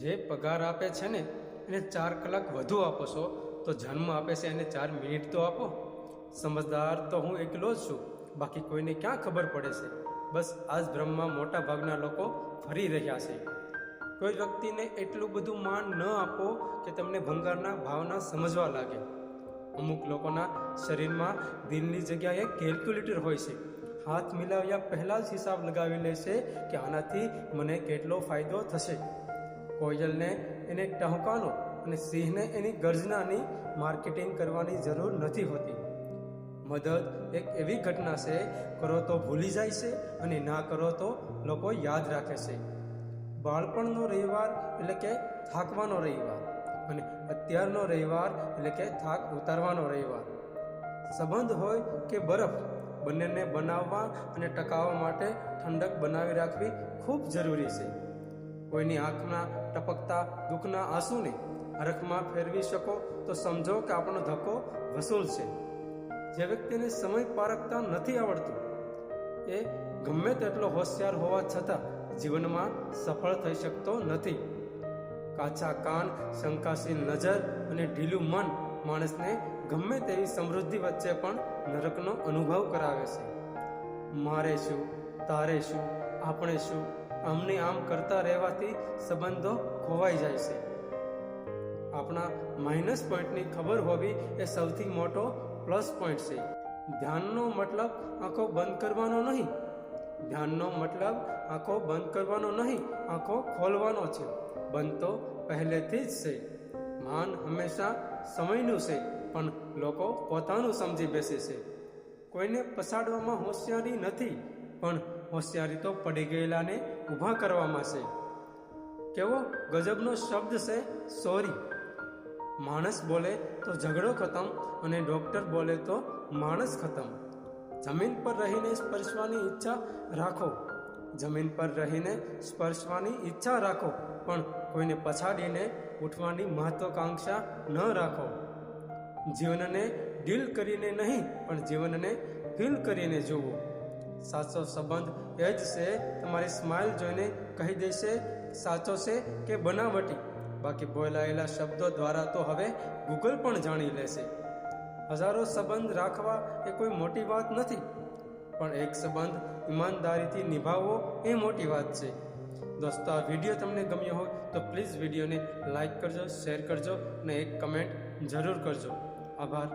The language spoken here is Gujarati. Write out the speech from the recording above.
જે પગાર આપે છે ને, એને ચાર કલાક વધુ આપો છો, તો જન્મ આપે છે એને ચાર મિનિટ તો આપો. સમજદાર તો હું એકલો જ છું, બાકી કોઈને ક્યાં ખબર પડે છે? બસ આ જ ભ્રમમાં મોટા ભાગના લોકો ફરી રહ્યા છે. કોઈ વ્યક્તિને એટલું બધું માન ન આપો કે તમને ભંગારના ભાવના સમજવા લાગે. અમુક લોકોના શરીરમાં દિલની જગ્યાએ કેલ્ક્યુલેટર હોય છે. હાથ મિલાવ્યા પહેલાં જ હિસાબ લગાવી લે છે કે આનાથી મને કેટલો ફાયદો થશે. કોયલને, એને ટહુકાનો અને સિંહને એની ગર્જનાની માર્કેટિંગ કરવાની જરૂર નથી હોતી. મદદ એક એવી ઘટના છે, કરો તો ભૂલી જાય છે અને ના કરો તો લોકો યાદ રાખે છે. બાળપણનો રવિવાર એટલે કે થાકવાનો રવિવાર અને અત્યારનો રવિવાર એટલે કે થાક ઉતારવાનો રવિવાર. સંબંધ હોય કે બરફ, બંનેને બનાવવા અને ટકાવવા માટે ઠંડક બનાવી રાખવી ખૂબ જરૂરી છે. કોઈની આંખના ટપકતા, દુઃખના આંસુને હરખમાં ફેરવી શકો, તો સમજો કે આપણો ધક્કો વસૂલ છે. જે વ્યક્તિને સમય પારખતા નથી આવડતું, એ ગમે તેટલો હોશિયાર હોવા છતાં જીવનમાં સફળ થઈ શકતો નથી. કાચા કાન, શંકાશીલ નજર અને ઢીલું મન માણસને ગમે તેવી સમૃદ્ધિ વચ્ચે પણ નરકનો અનુભવ કરાવે છે. મારે શું, તારે શું, આપણે શું આમને આમ કરતા રહેવાથી સંબંધો ખોવાઈ જાય છે. આપણા માઇનસ પોઈન્ટની ખબર હોવી એ સૌથી મોટો પ્લસ પોઈન્ટ છે. ધ્યાનનો મતલબ આંખો બંધ કરવાનો નહીં. ધ્યાનનો મતલબ આંખો બંધ કરવાનો નહીં, આંખો ખોલવાનો છે. બંધ તો પહેલેથી જ છે. માન હંમેશા સમયનું છે, પણ લોકો પોતાનું સમજી બેસે છે. કોઈને પસાડવામાં હોશિયારી નથી, પણ હોશિયારી તો પડી ગયેલાને ઊભા કરવામાં છે. કેવો ગજબનો શબ્દ છે, સોરી. માણસ બોલે તો ઝઘડો ખતમ અને ડૉક્ટર બોલે તો માણસ ખતમ. જમીન પર રહીને સ્પર્શવાની ઈચ્છા રાખો. જમીન પર રહીને સ્પર્શવાની ઈચ્છા રાખો, પણ કોઈને પછાડીને ઉઠવાની મહત્વાકાંક્ષા ન રાખો. જીવનને ડીલ કરીને નહીં, પણ જીવનને ફીલ કરીને જુઓ. સાચો સંબંધ એ જ છે, તમારી સ્માઇલ જોઈને કહી દેશે, સાચો છે કે બનાવટી? બાકી બોલાયેલા શબ્દો દ્વારા તો હવે ગૂગલ પણ જાણી લેશે. હજારો સંબંધ રાખવા એ કોઈ મોટી વાત નથી. પણ એક સંબંધ ઈમાનદારીથી નિભાવવો એ મોટી વાત છે. દોસ્તો, આ વીડિયો તમને ગમ્યો હોય તો પ્લીઝ વિડીયોને લાઇક કરજો, શેર કરજો અને એક કમેન્ટ જરૂર કરજો. આભાર.